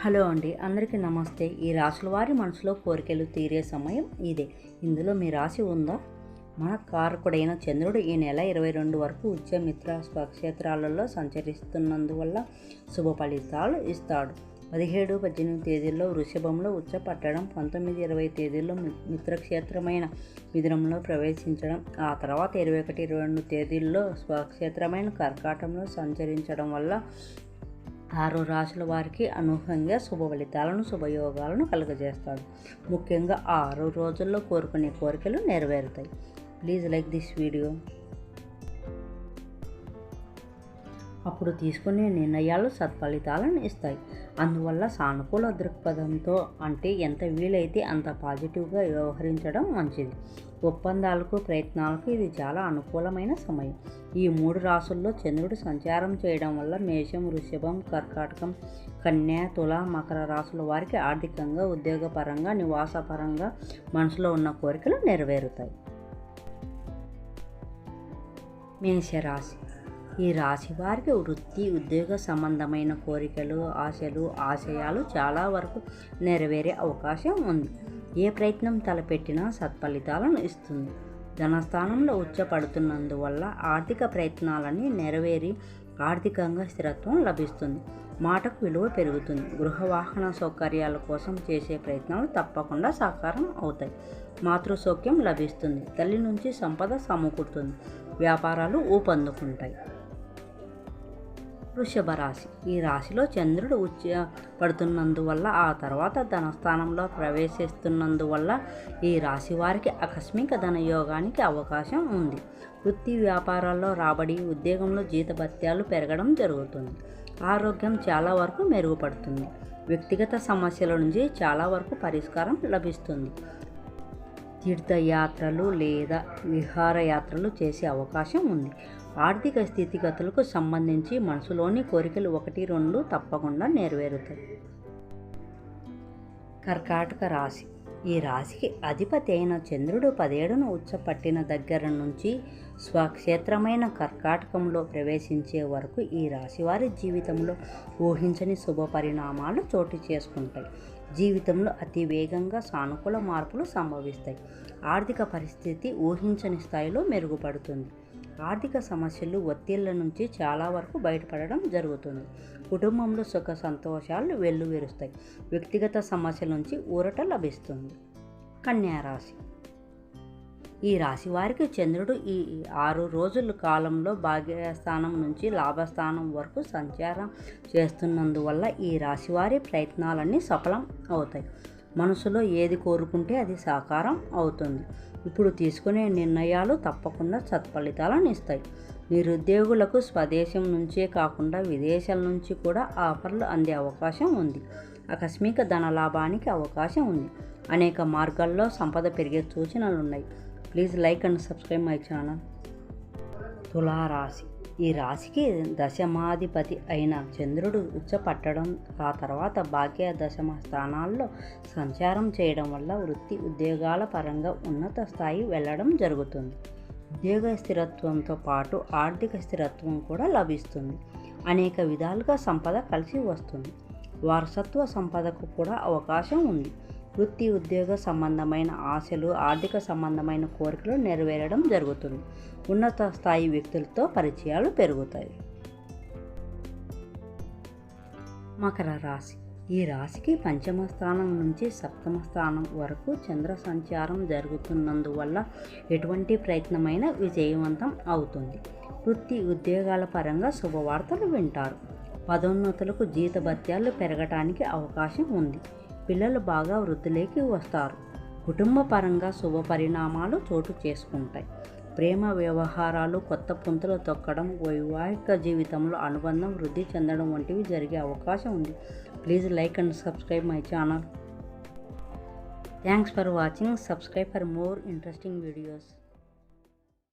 Hello అండి అందరికీ నమస్తే. ఈ రాసుల వారి మనసులో కోరికలు తీరే సమయం ఇదే. ఇందులో మీ రాశి ఉందా? మన కారకుడైన చంద్రుడు ఈ నెల ఇరవై రెండు వరకు ఉచ్చమిత్ర స్వక్షేత్రాలలో సంచరిస్తున్నందువల్ల శుభ ఫలితాలు ఇస్తాడు. పదిహేడు పద్దెనిమిది తేదీల్లో వృషభంలో ఉచ్చ పట్టడం పంతొమ్మిది ఇరవై తేదీల్లో మిత్రక్షేత్రమైన మిథునంలో ప్రవేశించడం ఆ తర్వాత ఇరవై ఒకటి ఇరవై రెండు తేదీల్లో స్వక్షేత్రమైన కర్కాటంలో సంచరించడం వల్ల ఆరు రాశుల వారికి అనూహ్యంగా శుభ ఫలితాలను శుభయోగాలను కలుగజేస్తాడు. ముఖ్యంగా ఆరు రోజుల్లో కోరుకునే కోరికలు నెరవేరుతాయి. Please like this video. అప్పుడు తీసుకునే నిర్ణయాలు సత్ఫలితాలను ఇస్తాయి. అందువల్ల సానుకూల దృక్పథంతో అంటే ఎంత వీలైతే అంత పాజిటివ్గా వ్యవహరించడం మంచిది. ఒప్పందాలకు ప్రయత్నాలకు ఇది చాలా అనుకూలమైన సమయం. ఈ మూడు రాసుల్లో చంద్రుడు సంచారం చేయడం వల్ల మేషం వృషభం కర్కాటకం కన్య తుల మకర రాసుల వారికి ఆర్థికంగా ఉద్యోగపరంగా నివాసపరంగా మనసులో ఉన్న కోరికలు నెరవేరుతాయి. మేషరాశి ఈ రాశి వారికి వృత్తి ఉద్యోగ సంబంధమైన కోరికలు ఆశలు ఆశయాలు చాలా వరకు నెరవేరే అవకాశం ఉంది. ఏ ప్రయత్నం తలపెట్టినా సత్ఫలితాలను ఇస్తుంది. ధనస్థానంలో ఉచ్చపడుతున్నందువల్ల ఆర్థిక ప్రయత్నాలన్నీ నెరవేరి ఆర్థికంగా స్థిరత్వం లభిస్తుంది. మాటకు విలువ పెరుగుతుంది. గృహ వాహన సౌకర్యాల కోసం చేసే ప్రయత్నాలు తప్పకుండా సాకారం అవుతాయి. మాతృసౌఖ్యం లభిస్తుంది. తల్లి నుంచి సంపద సమకూరుతుంది. వ్యాపారాలు ఊపందుకుంటాయి. వృషభ రాశి ఈ రాశిలో చంద్రుడు ఉచ్చ పడుతున్నందువల్ల ఆ తర్వాత ధనస్థానంలో ప్రవేశిస్తున్నందువల్ల ఈ రాశి వారికి ఆకస్మిక ధనయోగానికి అవకాశం ఉంది. వృత్తి వ్యాపారాల్లో రాబడి ఉద్యోగంలో జీతభత్యాలు పెరగడం జరుగుతుంది. ఆరోగ్యం చాలా వరకు మెరుగుపడుతుంది. వ్యక్తిగత సమస్యల నుంచి చాలా వరకు పరిష్కారం లభిస్తుంది. తీర్థయాత్రలు లేదా విహారయాత్రలు చేసే అవకాశం ఉంది. ఆర్థిక స్థితిగతులకు సంబంధించి మనసులోని కోరికలు ఒకటి రెండు తప్పకుండా నెరవేరుతాయి. కర్కాటక రాశి. ఈ రాశికి అధిపతి అయిన చంద్రుడు పదేడును ఉచ్చపట్టిన దగ్గర నుంచి స్వక్షేత్రమైన కర్కాటకంలో ప్రవేశించే వరకు ఈ రాశివారి జీవితంలో ఊహించని శుభ పరిణామాలు చోటు చేసుకుంటాయి. జీవితంలో అతి వేగంగా సానుకూల మార్పులు సంభవిస్తాయి. ఆర్థిక పరిస్థితి ఊహించని స్థాయిలో మెరుగుపడుతుంది. ఆర్థిక సమస్యలు ఒత్తిళ్ళ నుంచి చాలా వరకు బయటపడడం జరుగుతుంది. కుటుంబంలో సుఖ సంతోషాలు వెల్లువెరుస్తాయి. వ్యక్తిగత సమస్యల నుంచి ఊరట లభిస్తుంది. కన్యా రాశి. ఈ రాశి వారికి చంద్రుడు ఈ ఆరు రోజుల కాలంలో భాగ్యస్థానం నుంచి లాభస్థానం వరకు సంచారం చేస్తున్నందువల్ల ఈ రాశి వారి ప్రయత్నాలన్నీ సఫలం అవుతాయి. మనసులో ఏది కోరుకుంటే అది సాకారం అవుతుంది. ఇప్పుడు తీసుకునే నిర్ణయాలు తప్పకుండా సత్ఫలితాలను ఇస్తాయి. నిరుద్యోగులకు స్వదేశం నుంచే కాకుండా విదేశాల నుంచి కూడా ఆఫర్లు అందే అవకాశం ఉంది. ఆకస్మిక ధనలాభానికి అవకాశం ఉంది. అనేక మార్గాల్లో సంపద పెరిగే సూచనలు ఉన్నాయి please like and subscribe my channel. తులారాశి. ఈ రాశికి దశమాధిపతి అయిన చంద్రుడు ఉచ్చపట్టడం ఆ తర్వాత భాగ్య దశమ స్థానాల్లో సంచారం చేయడం వల్ల వృత్తి ఉద్యోగాల పరంగా ఉన్నత స్థాయి వెళ్ళడం జరుగుతుంది. ఉద్యోగ స్థిరత్వంతో పాటు ఆర్థిక స్థిరత్వం కూడా లభిస్తుంది. అనేక విధాలుగా సంపద కలిసి వస్తుంది. వారసత్వ సంపదకు కూడా అవకాశం ఉంది. వృత్తి ఉద్యోగ సంబంధమైన ఆశలు ఆర్థిక సంబంధమైన కోరికలు నెరవేరడం జరుగుతుంది. ఉన్నత స్థాయి వ్యక్తులతో పరిచయాలు పెరుగుతాయి. మకర రాశి. ఈ రాశికి పంచమ స్థానం నుంచి సప్తమ స్థానం వరకు చంద్ర సంచారం జరుగుతున్నందువల్ల ఎటువంటి ప్రయత్నమైనా విజయవంతం అవుతుంది. వృత్తి ఉద్యోగాల పరంగా శుభవార్తలు వింటారు. పదోన్నతులకు జీతభత్యాలు పెరగటానికి అవకాశం ఉంది. పిల్లలు బాగా వృద్ధిలోకి వస్తారు. కుటుంబ పరంగా శుభ పరిణామాలు చోటు చేసుకుంటాయి. ప్రేమ వ్యవహారాలు కొత్త పుంతలు తొక్కడం వైవాహిక జీవితంలో అనుబంధం వృద్ధి చెందడం వంటివి జరిగే అవకాశం ఉంది. Please like and subscribe my channel. Thanks for watching. Subscribe for more interesting videos.